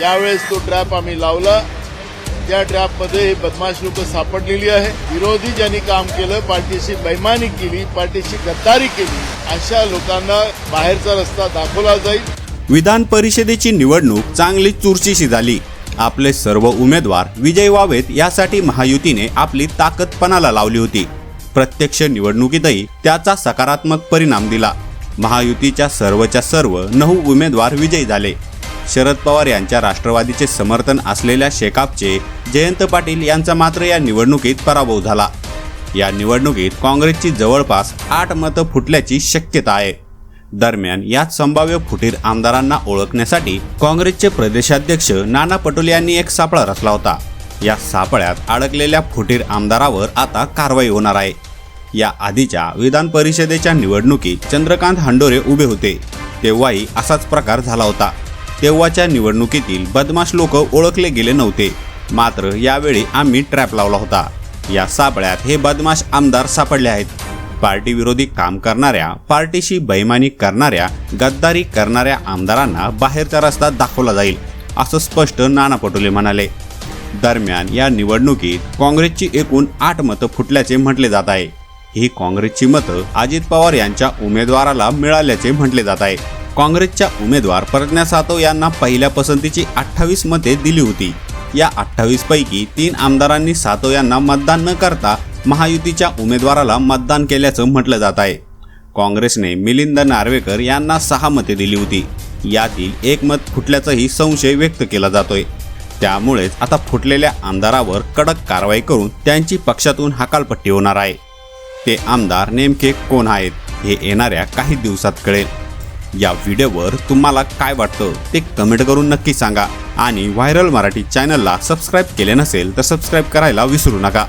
यावेळेस तो ट्रॅप आम्ही लावला. त्या ट्रॅपमध्ये ही बदमाश लोक सापडलेली आहे. विरोधी ज्यांनी काम केलं पार्टीशी बैमानी केली पार्टीशी गद्दारी केली अशा लोकांना बाहेरचा रस्ता दाखवला जाईल. विधान परिषदेची निवडणूक चांगली चुरशीशी झाली. आपले सर्व उमेदवार विजय व्हावेत यासाठी महायुतीने आपली ताकद पणाला लावली होती. प्रत्यक्ष निवडणुकीतही त्याचा सकारात्मक परिणाम दिला. महायुतीच्या सर्वच्या सर्व नऊ उमेदवार विजयी झाले. शरद पवार यांच्या राष्ट्रवादीचे समर्थन असलेल्या शेकापचे जयंत पाटील यांचा मात्र या निवडणुकीत पराभव झाला. या निवडणुकीत काँग्रेसची जवळपास आठ मतं फुटल्याची शक्यता आहे. दरम्यान याच संभाव्य फुटीर आमदारांना ओळखण्यासाठी काँग्रेसचे प्रदेशाध्यक्ष नाना पटोले यांनी एक सापळा रचला होता. या सापळ्यात अडकलेल्या फुटीर आमदारावर आता कारवाई होणार आहे. या आधीच्या विधान परिषदेच्या निवडणुकीत चंद्रकांत हंडोरे उभे होते. तेव्हाही असाच प्रकार झाला होता. तेव्हाच्या निवडणुकीतील बदमाश लोक ओळखले गेले नव्हते. मात्र यावेळी आम्ही ट्रॅप लावला होता. या सापळ्यात हे बदमाश आमदार सापडले आहेत. पार्टी विरोधी काम करणाऱ्या पार्टीशी बैमानी करणाऱ्या गद्दारी करणाऱ्या आमदारांना बाहेरचा रस्ता दाखवला जाईल असं स्पष्ट नाना पटोले म्हणाले. दरम्यान या निवडणुकीत काँग्रेसची एकूण आठ मतं फुटल्याचे म्हटले जात आहे. ही काँग्रेसची मतं अजित पवार यांच्या उमेदवाराला मिळाल्याचे म्हटले जात आहे. काँग्रेसच्या उमेदवार प्रज्ञा सातव यांना पहिल्या पसंतीची अठ्ठावीस मते दिली होती. या अठ्ठावीस पैकी तीन आमदारांनी सातव यांना मतदान न करता महायुतीच्या उमेदवाराला मतदान केल्याचं म्हटलं जात आहे. काँग्रेसने मिलिंद नार्वेकर यांना सहा मते दिली होती. यातील एक मत फुटल्याचाही संशय व्यक्त केला जातोय. त्यामुळेच आता फुटलेल्या आमदारावर कडक कारवाई करून त्यांची पक्षातून हकालपट्टी होणार आहे. ते आमदार नेमके कोण आहेत हे येणाऱ्या काही दिवसात कळेल. या व्हिडिओवर तुम्हाला काय वाटतं ते कमेंट करून नक्की सांगा. आणि व्हायरल मराठी चॅनलला सबस्क्राईब केले नसेल तर सबस्क्राईब करायला विसरू नका.